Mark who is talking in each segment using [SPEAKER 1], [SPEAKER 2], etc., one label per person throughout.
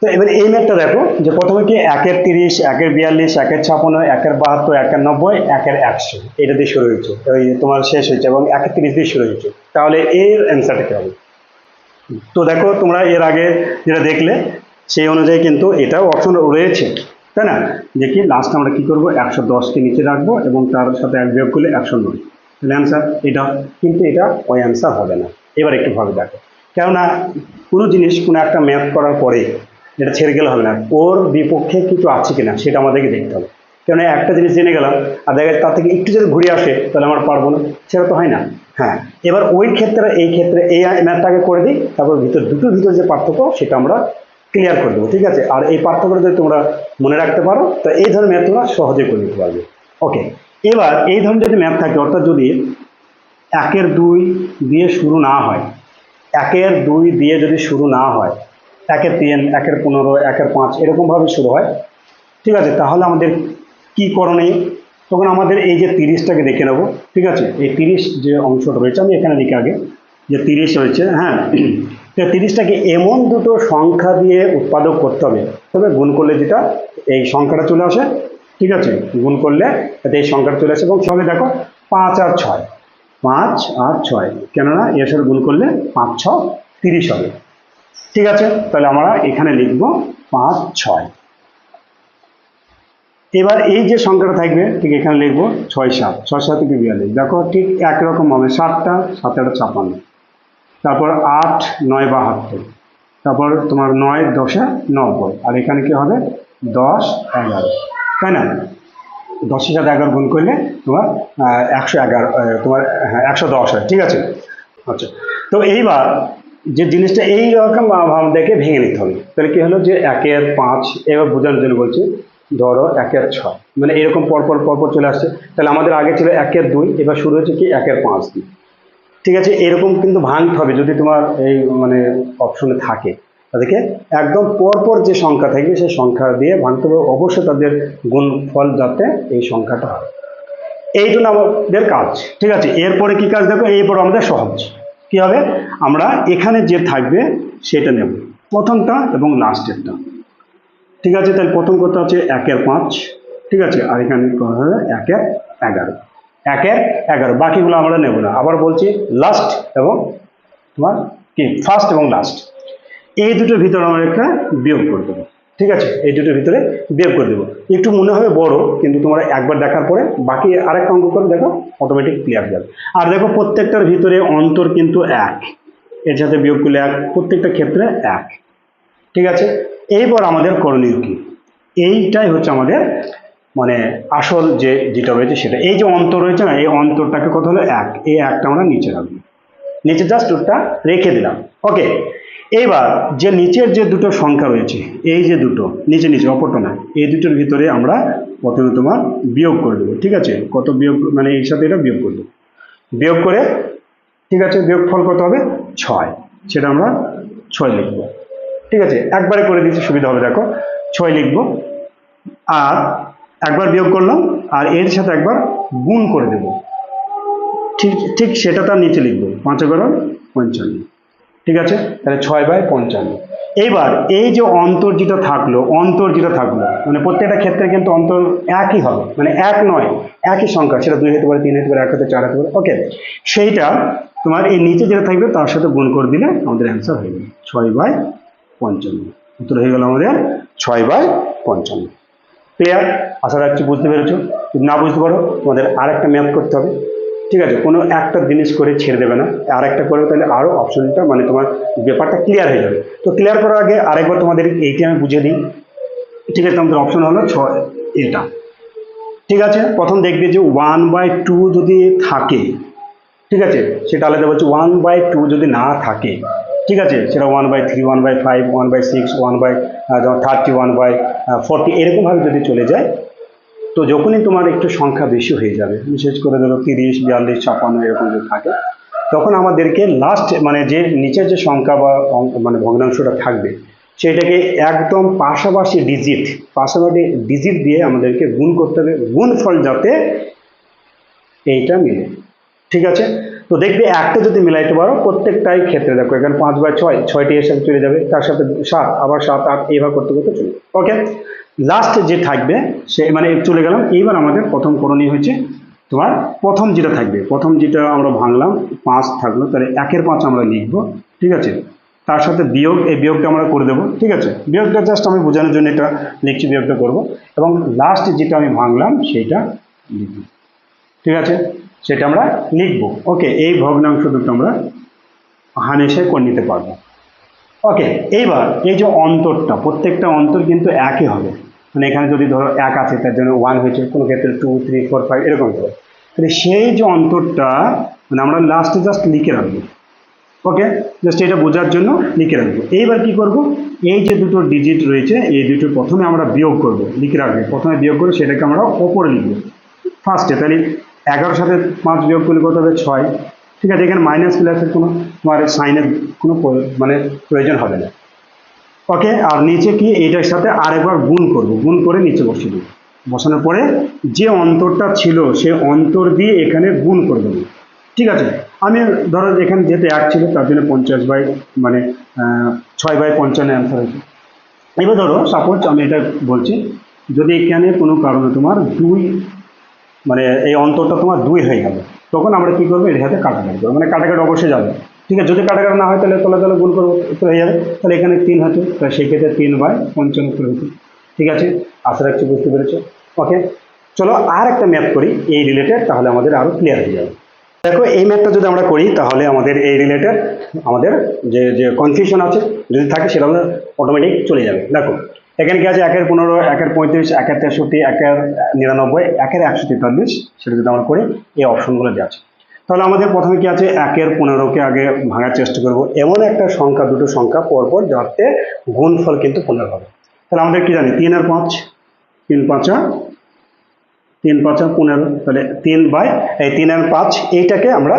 [SPEAKER 1] তো এবার এই ম্যাথটা দেখো, যে প্রথমে কি একের তিরিশ, একের বিয়াল্লিশ, একের ছাপান্ন, একের বাহাত্তর, একের নব্বই, একের একশো। এটা দিয়ে শুরু হয়েছে, ওই তোমার শেষ হয়েছে এবং একের তিরিশ দিয়ে শুরু হয়েছে। তাহলে এর অ্যান্সারটা কী হবে? তো দেখো তোমরা এর আগে যেটা দেখলে, সেই অনুযায়ী কিন্তু এটাও অপশন রয়েছে, তাই না? যে কি লাস্ট আমরা কী করব? একশো দশকে নিচে রাখব এবং তার সাথে এক বিয়োগ করলে একশো নয়। তাহলে অ্যান্সার এটা, কিন্তু এটা ওই অ্যান্সার হবে না। এবার একটু ভাবে দেখো। কেননা কোনো জিনিস কোনো একটা ম্যাপ করার পরে এটা ছেড়ে গেলে হবে না। ওর বিপক্ষে কিছু আছে কিনা সেটা আমাদেরকে দেখতে হবে। কেননা একটা জিনিস জেনে গেলাম, আর দেখা তার থেকে একটু যদি ঘুরে আসে, তাহলে আমার পারব না। সেটা তো হয় না। হ্যাঁ এবার ওই ক্ষেত্রে, এই ক্ষেত্রে এই ম্যাথটাকে করে দিই, তারপর ভিতর, দুটোর ভিতর যে পার্থক্য, সেটা আমরা ক্লিয়ার করে দেবো, ঠিক আছে? আর এই পার্থক্যটা যদি তোমরা মনে রাখতে পারো, তো এই ধরনের ম্যাথ তোমরা সহজে করে নিতে পারবে। ওকে এবার এই ধরনের যদি ম্যাথ থাকে, অর্থাৎ যদি একের দুই দিয়ে শুরু না হয়, একের দুই দিয়ে যদি শুরু না হয় একের তিন, একের পনেরো, একের পাঁচ, এরকমভাবে শুরু হয়। ঠিক আছে, তাহলে আমাদের কি করণীয়? তখন আমাদের এই যে তিরিশটাকে দেখে নেব। ঠিক আছে, এই তিরিশ যে অংশটা রয়েছে, আমি এখানে লিখে আগে যে তিরিশ রয়েছে হ্যাঁ। তো তিরিশটাকে এমন দুটো সংখ্যা দিয়ে উৎপাদক করতে হবে। তবে গুণ করলে যেটা, এই সংখ্যাটা চলে আসে। ঠিক আছে, গুণ করলে এই সংখ্যাটা চলে আসে। এবং সঙ্গে দেখো, পাঁচ আর ছয়, পাঁচ আর ছয়, কেননা এর সাথে গুণ করলে পাঁচ, ছ, তিরিশ হবে। ঠিক আছে, তাহলে আমরা এখানে লিখব পাঁচ ছয়। এবার এই যে সংখ্যাটা থাকবে, ঠিক এখানে লিখব ছয় সাত। ছয় সাত থেকে বিয়াল্লিশ। দেখো ঠিক একরকম হবে, সাতটা সাতটা ছাপান্ন তারপর আট, নয়, বাহাত্তর। তারপর তোমার নয়, দশে নব্বই। আর এখানে কি হবে? দশ, এগারো। তাই না? দশের সাথে এগারো গুণ করলে তোমার একশো এগারো তোমার হ্যাঁ একশো দশ হয়। ঠিক আছে? আচ্ছা। তো এইবার যে জিনিসটা এই রকম দেখে ভেঙে নিতে হবে। তাহলে কি হলো যে একের পাঁচ, এবার বোঝানোর জন্য বলছি, ধরো একের ছয় মানে এরকম পরপর পরপর চলে আসছে। তাহলে আমাদের আগে ছিল একের দুই, এবার শুরু হচ্ছে কি একের পাঁচ। দিয়ে ঠিক আছে, এরকম কিন্তু ভাঙতে হবে যদি তোমার এই মানে অপশনে থাকে। তাদেরকে একদম পরপর যে সংখ্যা থাকবে, সেই সংখ্যা দিয়ে ভাঙতে হবে। অবশ্যই তাদের গুণফল যাতে এই সংখ্যাটা হয়। এইজন্য আমাদের কাজ। ঠিক আছে, এরপরে কি কাজ দেখো? এরপর আমাদের সহজ। কি হবে? আমরা এখানে যে থাকবে সেটা নেব। প্রথমটা এবং লাস্টেরটা ঠিক আছে? তাহলে প্রথম কথা হচ্ছে একের পাঁচ। ঠিক আছে? আর এখানে কথা হবে? একের এগারো। একের এগারো। বাকিগুলো আমরা নেব না। আবার বলছি লাস্ট এবং তোমার কি? ফার্স্ট এবং লাস্ট এই দুটোর ভিতরে আমরা একটা বিয়োগ করে দেবো। ঠিক আছে? এই দুটোর ভিতরে বিয়োগ করে দেবো। একটু মনে হবে বড়, কিন্তু তোমরা একবার দেখার পরে বাকি আরেকটা অঙ্ক করে দেখো অটোমেটিক ক্লিয়ার যাবে। আর দেখো, প্রত্যেকটার ভিতরে অন্তর কিন্তু এক। এর সাথে বিয়োগ করলে এক, প্রত্যেকটা ক্ষেত্রে এক। ঠিক আছে? এইবার আমাদের করণীয় কি? এইটাই হচ্ছে আমাদের মানে আসল যে যেটা রয়েছে সেটা। এই যে অন্তর রয়েছে না, এই অন্তরটাকে কত হলো? এক। এই একটা আমরা নিচে রাখব। নিচে জাস্ট ওটা রেখে দিলাম। ওকে এইবার যে নিচের যে দুটো সংখ্যা রয়েছে, এই যে দুটো, নিচে নিচে, অপরটা না, এই দুটোর ভিতরে আমরা প্রথমে তোমার বিয়োগ করে দেবো, ঠিক আছে? কত বিয়োগ মানে এই সাথে এটা বিয়োগ করে দেবো। বিয়োগ করে, ঠিক আছে বিয়োগ ফল কত হবে? ছয়। সেটা আমরা ছয় লিখব। ঠিক আছে? একবারে করে দিচ্ছি, সুবিধা হবে, দেখো। ছয় লিখব। আর একবার বিয়োগ করলাম, আর এর সাথে একবার গুণ করে দেব। ঠিক ঠিক সেটা তার নিচে লিখব। পাঁচ এগারো পঞ্চান্ন। ঠিক আছে? তাহলে ছয় বাই পঞ্চান্ন। এইবার এই যে অন্তর যেটা থাকল অন্তর যেটা থাকল মানে প্রত্যেকটা ক্ষেত্রে কিন্তু অন্তর একই হবে মানে এক নয়, একই সংখ্যা, সেটা দুই হতে পারে, তিন হতে পারে, এক হতে চার হতে পারে ওকে সেইটা তোমার এই নিচে যেটা থাকবে, তার সাথে গুণ করে দিলে আমাদের অ্যান্সার হয়ে যাবে ছয় বাই পঞ্চান্ন। উত্তর হয়ে গেল আমাদের ছয় বাই পঞ্চান্ন। ক্লিয়ার আশা রাখছি বুঝতে পেরেছ। যদি না বুঝতে পারো, তোমাদের আরেকটা ম্যাথ করতে হবে। ঠিক আছে, কোনো একটা জিনিস করে ছেড়ে দেবে না। আর একটা করে তাহলে আরও অপশনটা মানে তোমার ব্যাপারটা ক্লিয়ার হয়ে যাবে। তো ক্লিয়ার করার আগে আরেকবার তোমাদের এইটি আমি বুঝে দিই। ঠিক আছে, তোমাদের অপশন হলো ছয় এটা। ঠিক আছে, প্রথম দেখবে যে ওয়ান বাই টু যদি থাকে, ঠিক আছে সেটা আলাদা বলছি ওয়ান বাই টু যদি না থাকে, ঠিক আছে, সেটা one by three one by five one by six one by thirty one by forty এরকমভাবে যদি চলে যায় তো যখনই তোমার একটু সংখ্যা বেশি হয়ে যাবে, বিশেষ করে ধরো তিরিশ, বিয়াল্লিশ, ছাপ্পান্ন এরকম যদি থাকে, তখন আমাদেরকে লাস্ট মানে যে নিচের যে সংখ্যা বা মানে ভগ্নাংশটা থাকবে, সেটাকে একদম পাশাপাশি ডিজিট পাশাপাশি ডিজিট দিয়ে আমাদেরকে গুণ করতে হবে গুণ ফল যাতে এইটা মিলে। ঠিক আছে? তো দেখবে একটা যদি মিলাইতে পারো, প্রত্যেকটাই ক্ষেত্রে দেখো, এখানে পাঁচ বাই ছয়, ছয়টি এর সাথে চলে যাবে, তার সাথে সাত, আবার সাত, আট এইভাবে করতে করতে চলে ওকে লাস্ট যে থাকবে, সে মানে চলে গেলাম, এইবার আমাদের প্রথম করণীয় হচ্ছে তোমার প্রথম যেটা থাকবে, প্রথম যেটা আমরা ভাঙলাম, পাঁচ থাকল, তাহলে একের পাঁচ আমরা লিখব, ঠিক আছে? তার সাথে বিয়োগ, এই বিয়োগটা আমরা করে দেবো, ঠিক আছে? বিয়োগটা জাস্ট আমি বোঝানোর জন্য এটা লিখছি, বিয়োগটা করব। এবং লাস্ট যেটা আমি ভাঙলাম সেইটা লিখব, ঠিক আছে? সেটা আমরা লিখব। ওকে, এই ভগ্নাংশ দুটো আমরা হানেসে করে নিতে পারব। ওকে, এইবার এই যে অন্তরটা, প্রত্যেকটা অন্তর কিন্তু একই হবে। মানে এখানে যদি ধরো এক আছে, তার জন্য ওয়ান হয়েছে, কোনো ক্ষেত্রে টু থ্রি ফোর ফাইভ এরকম হবে। তাহলে সেই যে অন্তরটা মানে আমরা লাস্টে জাস্ট লিখে রাখব। ওকে জাস্ট এটা বোঝার জন্য লিখে রাখব। এইবার কি করব? এই যে দুটো ডিজিট রয়েছে, এই দুটো প্রথমে আমরা বিয়োগ করব। লিখে রাখব। প্রথমে বিয়োগ করে সেটাকে আমরা ওপরে লিখব। ফার্স্টে তাহলে এগারোর সাথে পাঁচ বিয়োগ করলে কত হবে? ছয়। ঠিক আছে, এখানে মাইনাস প্লাসের কোনো তোমার সাইনের কোনো মানে প্রয়োজন হবে না। ওকে আর নিচে কি? এইটার সাথে আরেকবার গুণ করব। গুণ করে নিচে বসিয়ে দেবো। বসানোর পরে যে অন্তরটা ছিল, সে অন্তর দিয়ে এখানে গুণ করে দেবো। ঠিক আছে, আমি ধরো এখানে যেহেতু এক ছিল, তার জন্য পঞ্চাশ বাই মানে ছয় বাই পঞ্চান্ন অ্যান্সার হয়েছে। এবার ধরো সাপোজ আমি এটা বলছি, যদি এখানে কোনো কারণে তোমার দুই মানে এই অন্তরটা তোমার দুই হয়ে গেল। তখন আমরা কি করব? এর সাথে কাটাকাটি করব। মানে কাটাকাটি অবশ্যই যাবে। ঠিক আছে? যদি কাটাকাটি না হয়, তাহলে তলে তলে গুণ করব। উত্তর হয়ে যাবে। তাহলে এখানে তিন হতো তাহলে সেক্ষেত্রে তিন বাই পঞ্চান্ন হতো ঠিক আছে? আশা রাখছি বুঝতে পেরেছ? ওকে চলো আর একটা ম্যাথ করি। এই রিলেটেড তাহলে আমাদের আরও ক্লিয়ার হয়ে যাবে। দেখো, এই ম্যাথটা যদি আমরা করি, তাহলে আমাদের এই রিলেটেড আমাদের যে যে কনফিউশন আছে, যদি থাকে সেটা আমাদের অটোমেটিক চলে যাবে। দেখো এখানে কি আছে? একের পনেরো, একের পঁয়ত্রিশ, একের তেষট্টি, একের নিরানব্বই, একের একশো তেতাল্লিশ। সেটা যদি আমরা করি, এই অপশনগুলো দেওয়া আছে। তাহলে আমাদের প্রথমে কি আছে? একের পনেরোকে আগে ভাঙার চেষ্টা করব। এমন একটা সংখ্যা, দুটো সংখ্যা পরপর যাতে গুণফল কিন্তু পনেরো হবে। তাহলে আমাদের কি জানি? তিন আর পাঁচ, তিন পাঁচা তিন পাঁচা পনেরো। তাহলে তিন বাই, এই তিন আর পাঁচ, এইটাকে আমরা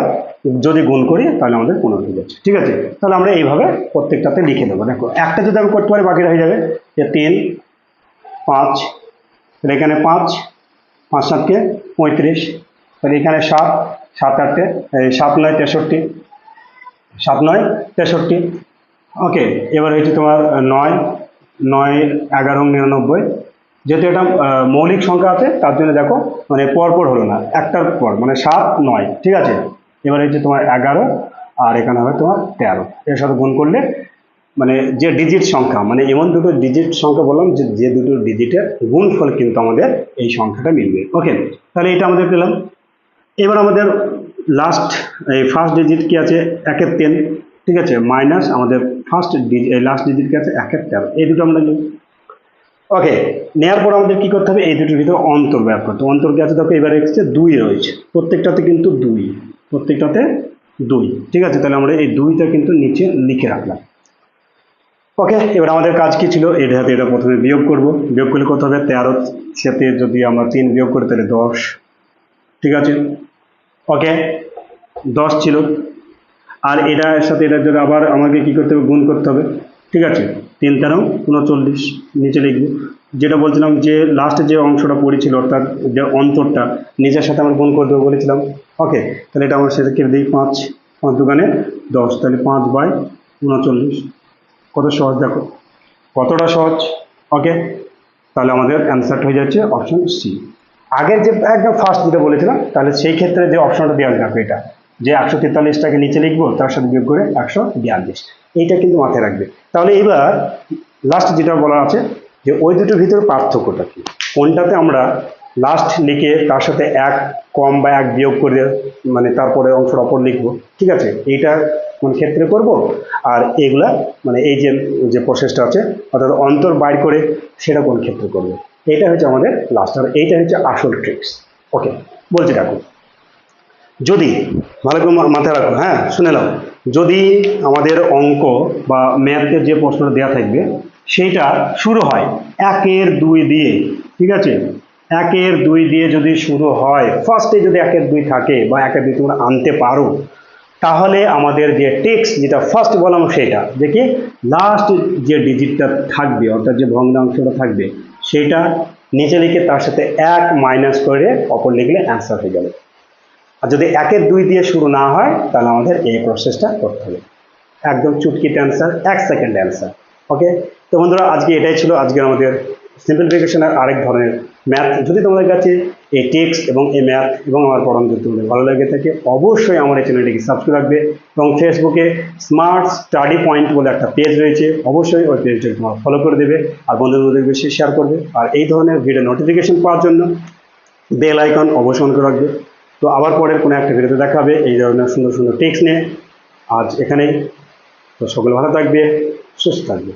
[SPEAKER 1] যদি গুণ করি, তাহলে আমাদের পনেরো হয়ে যাচ্ছে। ঠিক আছে? তাহলে আমরা এইভাবে প্রত্যেকটাতে লিখে দেবো। দেখো, একটা যদি আমি করতে পারি বাকিটা হয়ে যাবে। যে তিন, পাঁচ, তাহলে এখানে পাঁচ পাঁচ সাতকে পঁয়ত্রিশ, তাহলে এখানে সাত সাত এই সাত নয়, তেষট্টি, সাত নয়, তেষট্টি। ওকে, এবার হয়েছে তোমার নয় নয়, এগারো, নিরানব্বই। যেহেতু এটা মৌলিক সংখ্যা আছে, তার জন্য দেখো মানে পরপর হলো না, একটার পর মানে সাত, নয়। ঠিক আছে? এবার হচ্ছে তোমার এগারো, আর এখানে হবে তোমার তেরো। এর সাথে গুণ করলে মানে যে ডিজিট সংখ্যা মানে এমন দুটো ডিজিট সংখ্যা বললাম যে যে দুটো ডিজিটের গুণফল কিন্তু আমাদের এই সংখ্যাটা মিলবে। ওকে তাহলে এটা আমাদের পেলাম। এবার আমাদের লাস্ট এই ফার্স্ট ডিজিট কি আছে? একের তিন, ঠিক আছে? মাইনাস আমাদের ফার্স্ট ডিজিট লাস্ট ডিজিট কি আছে? একের তেরো। এই দুটো আমরা নিই। ওকে নেওয়ার পর আমাদের কী করতে হবে? এই দুটোর ভিতরে অন্তর বের করতে অন্তর কি আছে? দেখো, এবারে এসেছে দুই রয়েছে। প্রত্যেকটাতে কিন্তু দুই। প্রত্যেকটাতে দুই। ঠিক আছে, তাহলে আমরা এই দুইটা কিন্তু নিচে লিখে রাখলাম। ওকে, এবার আমাদের কাজ কি ছিল? এটা হাতে এটা প্রথমে বিয়োগ করব। বিয়োগ করলে কত হবে? তেরো সাথে যদি আমরা তিন বিয়োগ করি, তাহলে দশ। ঠিক আছে? ওকে, দশ ছিল। আর এটার সাথে এটার জন্য আবার আমাকে কি করতে হবে? গুণ করতে হবে। ঠিক আছে? তিন তেরো, উনচল্লিশ, নিচে লিখব। যেটা বলছিলাম যে লাস্টে যে অংশটা পড়েছিল অর্থাৎ যে অন্তরটা, নিজের সাথে আমরা গুণ করে দেবো বলেছিলাম। ওকে তাহলে এটা আমরা সেটাকে দিই পাঁচ পাঁচ দোকানে দশ, তাহলে পাঁচ বাই উনচল্লিশ। কত সহজ দেখো? কতটা সহজ? ওকে তাহলে আমাদের অ্যান্সারটা হয়ে যাচ্ছে অপশন সি আগের যে একদম ফার্স্ট যেটা বলেছিলাম, তাহলে সেই ক্ষেত্রে যে অপশনটা দেওয়া যাবে এটা, যে একশো তেতাল্লিশটাকে নিচে লিখব, তার সাথে বিয়োগ করে একশো বিয়াল্লিশ। এইটা কিন্তু মাথায় রাখবে। তাহলে এবার লাস্ট যেটা বলা আছে, যে ওই দুটোর ভিতরে পার্থক্যটা কি? কোনটাতে আমরা লাস্ট লিখে তার সাথে এক কম বা এক বিয়োগ করে মানে তারপরে অংশটা অপর লিখব, ঠিক আছে? এইটা কোন ক্ষেত্রে করব? আর এগুলা মানে এই যে যে প্রসেসটা আছে, অর্থাৎ অন্তর বাইর করে সেটা কোন ক্ষেত্রে করবে? এটা হচ্ছে আমাদের লাস্ট আর এইটা হচ্ছে আসল ট্রিক্স ওকে বলছি দেখো, যদি, ভালো করে মাথায় রাখো হ্যাঁ শুনে নাও, যদি আমাদের অঙ্ক বা ম্যাথের যে প্রশ্নটা দেওয়া থাকবে, সেইটা শুরু হয় একের দুই দিয়ে, ঠিক আছে? একের দুই দিয়ে যদি শুরু হয় ফার্স্টে যদি একের দুই থাকে বা একের দুই তোমরা আনতে পারো, তাহলে আমাদের যে টেক্সট যেটা ফার্স্ট বললাম সেটা কি? লাস্ট যে ডিজিটটা থাকবে, অর্থাৎ যে ভগ্নাংশটা থাকবে, সেটা নিচে লিখে তার সাথে এক মাইনাস করে অপর লিখলে অ্যান্সার হয়ে যাবে। আর যদি একের দুই দিয়ে শুরু না হয়, তাহলে আমাদের এই প্রসেসটা করতে হবে। একদম চুটকিট অ্যান্সার এক সেকেন্ড অ্যান্সার ওকে তো বন্ধুরা, আজকে এটাই ছিল আজকে আমাদের সিম্পলিফিকেশনের আরেক ধরনের ম্যাথ যদি তোমাদের কাছে এই টেক্সট এবং এই ম্যাথ এবং আমার পড়ানো যদি তোমাদের ভালো লাগে থাকে, অবশ্যই আমার এই চ্যানেলটিকে সাবস্ক্রাইব রাখবে এবং ফেসবুকে স্মার্ট স্টাডি পয়েন্ট বলে একটা পেজ রয়েছে, অবশ্যই ওই পেজটাকে তোমার ফলো করে দেবে আর বন্ধু বন্ধুদের বেশি শেয়ার করবে। আর এই ধরনের ভিডিও নোটিফিকেশন পাওয়ার জন্য বেল আইকন অবশ্যই করে রাখবে। তো আবার পরের কোনো একটা ভিডিওতে দেখা হবে, এই ধরনের সুন্দর সুন্দর টেক্সট নিয়ে। আজ এখানেই, তো সকলে ভালো থাকবে, সুস্থ থাকবে।